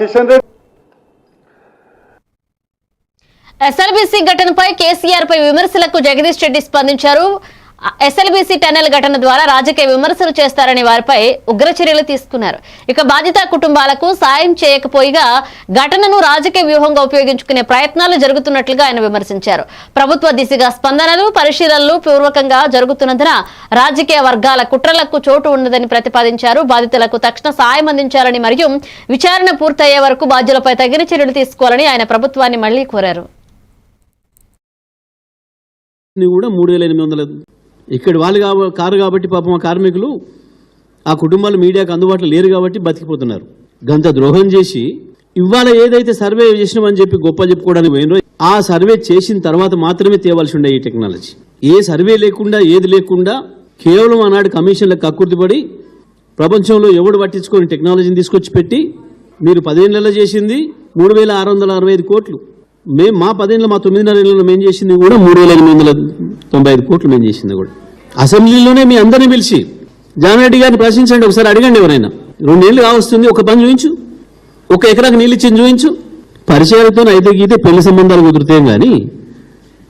Kishan Reddy SLBC ఘటనపై కేసీఆర్ పై విమర్శలకు జగదీష్ రెడ్డి స్పందించారు. ఎస్ఎల్బీసీ టెన్నెల్ ఘటన ద్వారా రాజకీయ విమర్శలు చేస్తారని వారిపై ఉగ్ర చర్యలు తీసుకున్నారు. ఇక బాధిత కుటుంబాలకు సాయం చేయకపోయిగా ఘటనను రాజకీయ వ్యూహంగా ఉపయోగించుకునే ప్రయత్నాలు జరుగుతున్నట్లుగా ఆయన విమర్శించారు. ప్రభుత్వ దిశగా స్పందనలు పరిశీలనలు పూర్వకంగా జరుగుతున్నందున రాజకీయ వర్గాల కుట్రలకు చోటు ఉన్నదని ప్రతిపాదించారు. బాధితులకు తక్షణ సాయం అందించాలని మరియు విచారణ పూర్తయ్యే వరకు బాధ్యులపై తగిన చర్యలు తీసుకోవాలని ఆయన ప్రభుత్వాన్ని మళ్ళీ కోరారు. కూడా మూడు వేల ఎనిమిది వందల ఇక్కడ వాళ్ళు కాబ కారు కాబట్టి పాపం ఆ కార్మికులు ఆ కుటుంబాలు మీడియాకు అందుబాటులో లేరు కాబట్టి బతికిపోతున్నారు. గంత ద్రోహం చేసి ఇవాళ ఏదైతే సర్వే చేసినామని చెప్పి గొప్ప చెప్పుకోవడానికి పోయినో ఆ సర్వే చేసిన తర్వాత మాత్రమే తేవాల్సి ఉండే ఈ టెక్నాలజీ. ఏ సర్వే లేకుండా ఏది లేకుండా కేవలం ఆనాడు కమిషన్లకు కక్కుర్తిపడి ప్రపంచంలో ఎవడు పట్టించుకొని టెక్నాలజీని తీసుకొచ్చి పెట్టి మీరు పదేళ్ళలో చేసింది మూడు వేల ఆరు వందల అరవై ఐదు కోట్లు. మేము మా పదేళ్ళ మా తొమ్మిదిన్నర ఏళ్ళలో మేము చేసింది కూడా మూడు వేల ఎనిమిది వందల తొంభై ఐదు కోట్లు మేము చేసింది కూడా. అసెంబ్లీలోనే మీ అందరిని పిలిచి జానారెడ్డి గారిని ప్రశ్నించండి ఒకసారి అడగండి ఎవరైనా. రెండేళ్ళు కావస్తుంది ఒక పని చూపించు ఒక ఎకరాకు నీళ్ళు ఇచ్చింది చూపించు పరిచయాలతో అయితే గీతే పెళ్ళి సంబంధాలు కుదురుతాం కానీ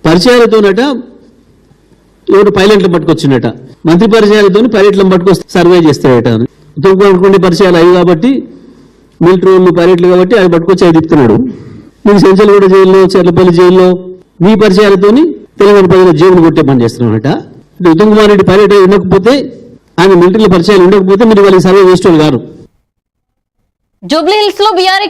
పరిచయాలతోనట ఎవరు పైలట్లు పట్టుకొచ్చిండట మంత్రి పరిచయాలతో పైలట్లను పట్టుకొస్తే సర్వే చేస్తాడట అనుకుంటే పరిచయాలు అవి కాబట్టి మిలిటరీ వాళ్ళు పైలట్లు కాబట్టి అవి పట్టుకొచ్చి అవి తిప్పుతున్నాడు. నీకు సెంచల్గూడ జైల్లో చెర్లపల్లి జైల్లో మీ పరిచయాలతోని తెలంగాణ ప్రజల జైలు కొట్టే పని చేస్తున్నాడట. అంటే ఉత్తమ్ కుమార్ రెడ్డి పర్యటన ఉండకపోతే ఆయన మిలిటరీలో పరిచయాలు ఉండకపోతే మీరు వాళ్ళకి సర్వే చేసేవాళ్ళు గారు జూబ్లీ హిల్స్లో బీఆర్